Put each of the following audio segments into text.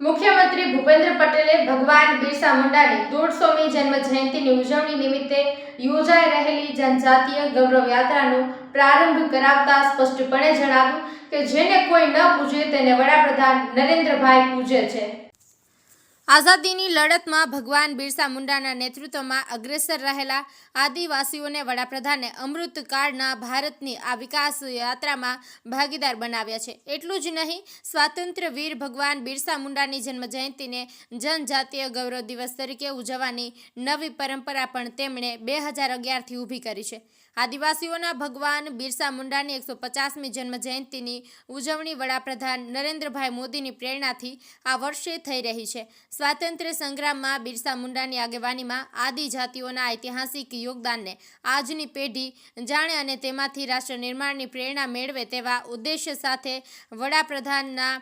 મુખ્યમંત્રી ભૂપેન્દ્ર પટેલે ભગવાન બિરસા મુંડાની દોઢસોમી જન્મ જયંતિની ઉજવણી નિમિત્તે યોજાઈ રહેલી જનજાતીય ગૌરવ યાત્રાનો પ્રારંભ કરાવતા સ્પષ્ટપણે જણાવ્યું કે જેને કોઈ ન પૂજે તેને વડાપ્રધાન નરેન્દ્રભાઈ પૂજે છે. આઝાદીની લડતમાં ભગવાન બિરસા મુંડાના નેતૃત્વમાં અગ્રેસર રહેલા આદિવાસીઓને વડાપ્રધાને અમૃતકાળના ભારતની આ વિકાસ યાત્રામાં ભાગીદાર બનાવ્યા છે. એટલું જ નહીં સ્વાતંત્ર્ય વીર ભગવાન બિરસા મુંડાની જન્મજયંતિને જનજાતીય ગૌરવ દિવસ તરીકે ઉજવવાની નવી પરંપરા પણ તેમણે બે હજાર અગિયારથી ઊભી કરી છે. આદિવાસીઓના ભગવાન બિરસા મુંડાની એકસો પચાસમી જન્મજયંતિની ઉજવણી વડાપ્રધાન નરેન્દ્રભાઈ મોદીની પ્રેરણાથી આ વર્ષે થઈ રહી છે. સ્વાતંત્ર્ય સંગ્રામમાં બિરસા મુંડાની આગેવાનીમાં આદિજાતિઓના ઐતિહાસિક યોગદાનને આજની પેઢી જાણે અને તેમાંથી રાષ્ટ્ર નિર્માણની પ્રેરણા મેળવે તેવા ઉદ્દેશ્ય સાથે વડાપ્રધાનના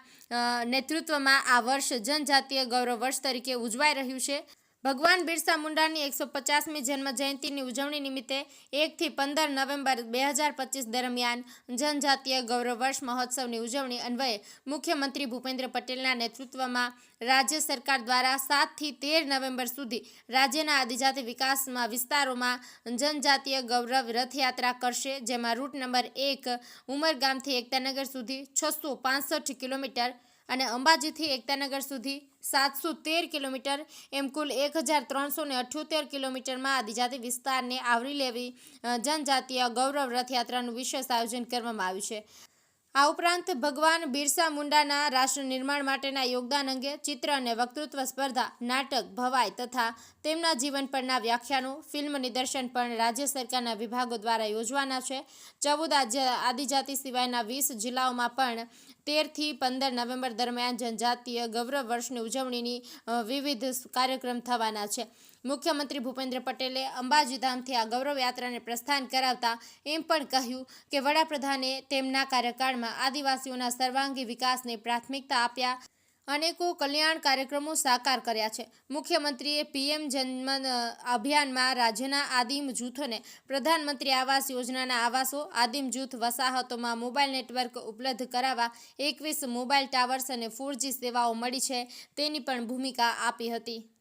નેતૃત્વમાં આ વર્ષ જનજાતીય ગૌરવ વર્ષ તરીકે ઉજવાઈ રહ્યું છે. ભગવાન બિરસા મુંડાની એકસો પચાસમી જન્મ જયંતિની ઉજવણી નિમિત્તે એકથી પંદર નવેમ્બર બે હજાર પચીસ દરમિયાન જનજાતીય ગૌરવ વર્ષ મહોત્સવની ઉજવણી અન્વયે મુખ્યમંત્રી ભૂપેન્દ્ર પટેલના નેતૃત્વમાં રાજ્ય સરકાર દ્વારા સાતથી તેર નવેમ્બર સુધી રાજ્યના આદિજાતિ વિકાસમાં વિસ્તારોમાં જનજાતીય ગૌરવ રથયાત્રા કરશે, જેમાં રૂટ નંબર એક ઉમરગામથી એકતાનગર સુધી છસો કિલોમીટર અને અંબાજીથી એકતાનગર સુધી સાતસો તેર કિલોમીટર, એમ કુલ એક હજાર ત્રણસો ને અઠ્યોતેર કિલોમીટરમાં આદિજાતિ વિસ્તારને આવરી લેવી જનજાતીય ગૌરવ રથયાત્રાનું વિશેષ આયોજન કરવામાં આવ્યું છે. આ ઉપરાંત ભગવાન બિરસા મુંડાના રાષ્ટ્ર નિર્માણ માટેના યોગદાન અંગે ચિત્ર અને વક્તૃત્વ સ્પર્ધા, નાટક, ભવાઈ તથા તેમના જીવન પરના વ્યાખ્યાનો, ફિલ્મ નિદર્શન પણ રાજ્ય સરકારના વિભાગો દ્વારા યોજવાના છે. ચૌદ આદિજાતિ સિવાયના વીસ જિલ્લાઓમાં પણ તેરથી પંદર નવેમ્બર દરમિયાન જનજાતીય ગૌરવ વર્ષની ઉજવણીની વિવિધ કાર્યક્રમ થવાના છે. મુખ્યમંત્રી ભૂપેન્દ્ર પટેલે અંબાજી ધામથી આ ગૌરવ યાત્રાને પ્રસ્થાન કરાવતા એમ પણ કહ્યું કે વડાપ્રધાને તેમના કાર્યકાળમાં આદિવાસીઓના સર્વાંગી વિકાસને પ્રાથમિકતા આપ્યા અનેકો કલ્યાણ કાર્યક્રમો સાકાર કર્યા છે. મુખ્યમંત્રીએ પીએમ જન્મ અભિયાનમાં રાજ્યના આદિમ જૂથોને પ્રધાનમંત્રી આવાસ યોજનાના આવાસો, આદિમ જૂથ વસાહતોમાં મોબાઈલ નેટવર્ક ઉપલબ્ધ કરાવવા, એકવીસ મોબાઈલ ટાવર્સ અને ફોરજી સેવાઓ મળી છે. તેની પણ ભૂમિકા આપી હતી.